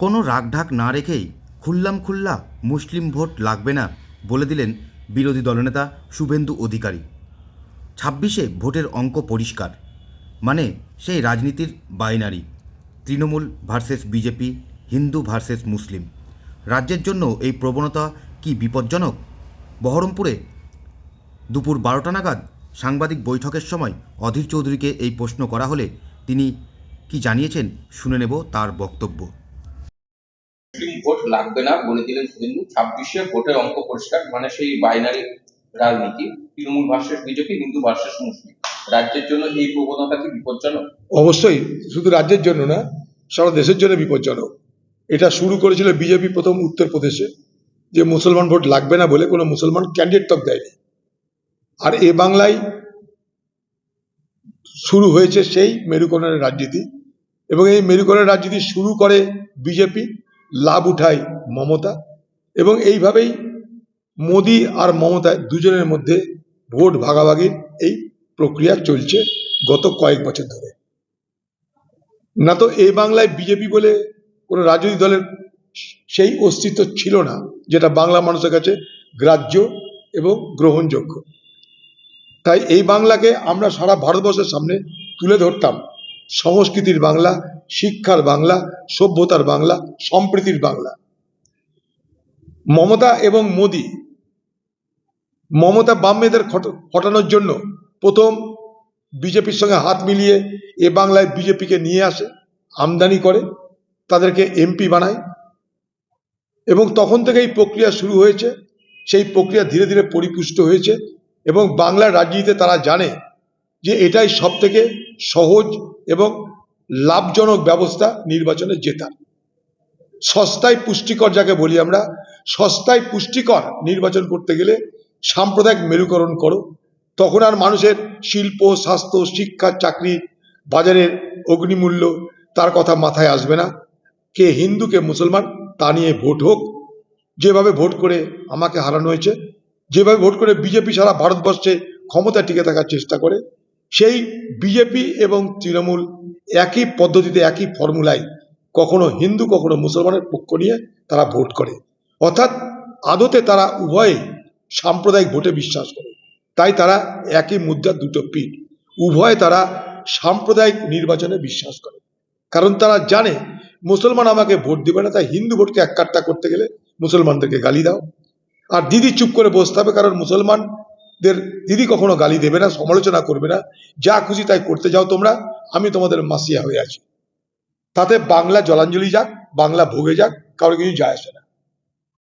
কোনো রাগঢাক না রেখেই খুল্লাম খুল্লা মুসলিম ভোট লাগবে না বলে দিলেন বিরোধী দলনেতা শুভেন্দু অধিকারী। ছাব্বিশে ভোটের অঙ্ক পরিষ্কার মানে সেই রাজনীতির binary, Trinamool versus BJP, Hindu versus Muslim. রাজ্যের জন্য এই প্রবণতা কি বিপজ্জনক? বহরমপুরে দুপুর বারোটা নাগাদ সাংবাদিক বৈঠকের সময় অধীর চৌধুরীকে এই প্রশ্ন করা হলে তিনি কি জানিয়েছেন শুনে নেব তার বক্তব্য। লাগবে না, বলে দিলেন শুভেন্দু ছাব্বিশে ভোটের অঙ্ক পরিষ্কার মানে সেই বাইনারি রাজনীতি। Trinamool versus BJP, Hindu versus Muslim. রাজ্যের জন্য এই প্রবণতা কি বিপজ্জনক? অবশ্যই, শুধু রাজ্যের জন্য না, সারা দেশের জন্য বিপজ্জনক। এটা শুরু করেছিল বিজেপি প্রথম উত্তরপ্রদেশে, যে মুসলমান ভোট লাগবে না বলে কোনো মুসলমান ক্যান্ডিডেট তক দেয়নি। আর এ বাংলায় শুরু হয়েছে সেই মেরুকরণের রাজনীতি। এবং এই মেরুকরণের রাজনীতি শুরু করে বিজেপি লাভ উঠায় মমতা এবং এইভাবেই মোদি আর মমতা দুজনের মধ্যে ভোট ভাগাভাগির এই প্রক্রিয়া চলছে গত কয়েক বছর ধরে। না তো এই বাংলায় বিজেপি বলে কোনো রাজনৈতিক দলের সেই অস্তিত্ব ছিল না, যেটা বাংলা মানুষের কাছে গ্রাহ্য এবং গ্রহণযোগ্য। তাই এই বাংলাকে আমরা সারা ভারতবর্ষের সামনে তুলে ধরতাম। সংস্কৃতির বাংলা শিক্ষার বাংলা, সভ্যতার বাংলা, সম্প্রীতির বাংলা। মমতা এবং মোদি, মমতা বামেদের হটানোর জন্য প্রথম বিজেপির সঙ্গে হাত মিলিয়ে এ বাংলায় বিজেপিকে নিয়ে আসে, আমদানি করে, তাদেরকে এমপি বানায়। এবং তখন থেকে এই প্রক্রিয়া শুরু হয়েছে, সেই প্রক্রিয়া ধীরে ধীরে পরিপুষ্ট হয়েছে এবং বাংলার রাজনীতিতে তারা জানে যে এটাই সব থেকে সহজ এবং লাভজনক ব্যবস্থা নির্বাচনে জেতার। সস্তায় পুষ্টিকর যাকে বলি আমরা, সস্তায় পুষ্টিকর নির্বাচন করতে গেলে সাম্প্রদায়িক মেরুকরণ করো। তখন আর মানুষের শিল্প, স্বাস্থ্য, শিক্ষা, চাকরি, বাজারের অগ্নিমূল্য তার কথা মাথায় আসবে না। কে হিন্দু, কে মুসলমান, তা নিয়ে ভোট হোক। যেভাবে ভোট করে আমাকে হারানো হয়েছে, যেভাবে ভোট করে বিজেপি সারা ভারতবর্ষে ক্ষমতা টিকে থাকার চেষ্টা করে, সেই বিজেপি এবং তৃণমূল একই পদ্ধতিতে, একই ফর্মুলায় কখনো হিন্দু, কখনো মুসলমানের পক্ষ নিয়ে তারা ভোট করে। অর্থাৎ আদতে তারা উভয়ে সাম্প্রদায়িক ভোটে বিশ্বাস করে। তাই তারা একই মুদ্রার দুটো পিঠ। উভয়ে তারা সাম্প্রদায়িক নির্বাচনে বিশ্বাস করে। কারণ তারা জানে, মুসলমান আমাকে ভোট দেবে না, তাই হিন্দু ভোটকে এককাট্টা করতে গেলে মুসলমানদেরকে গালি দাও। আর দিদি চুপ করে বসতে হবে, কারণ মুসলমানদের দিদি কখনো গালি দেবে না, সমালোচনা করবে না। যা খুশি তাই করতে যাও তোমরা, আমি তোমাদের মাসিয়া হয়ে আছি। তাতে বাংলা জলাঞ্জলি যাক, বাংলা ভোগে যাক, কারও কিছু যায় আসে না।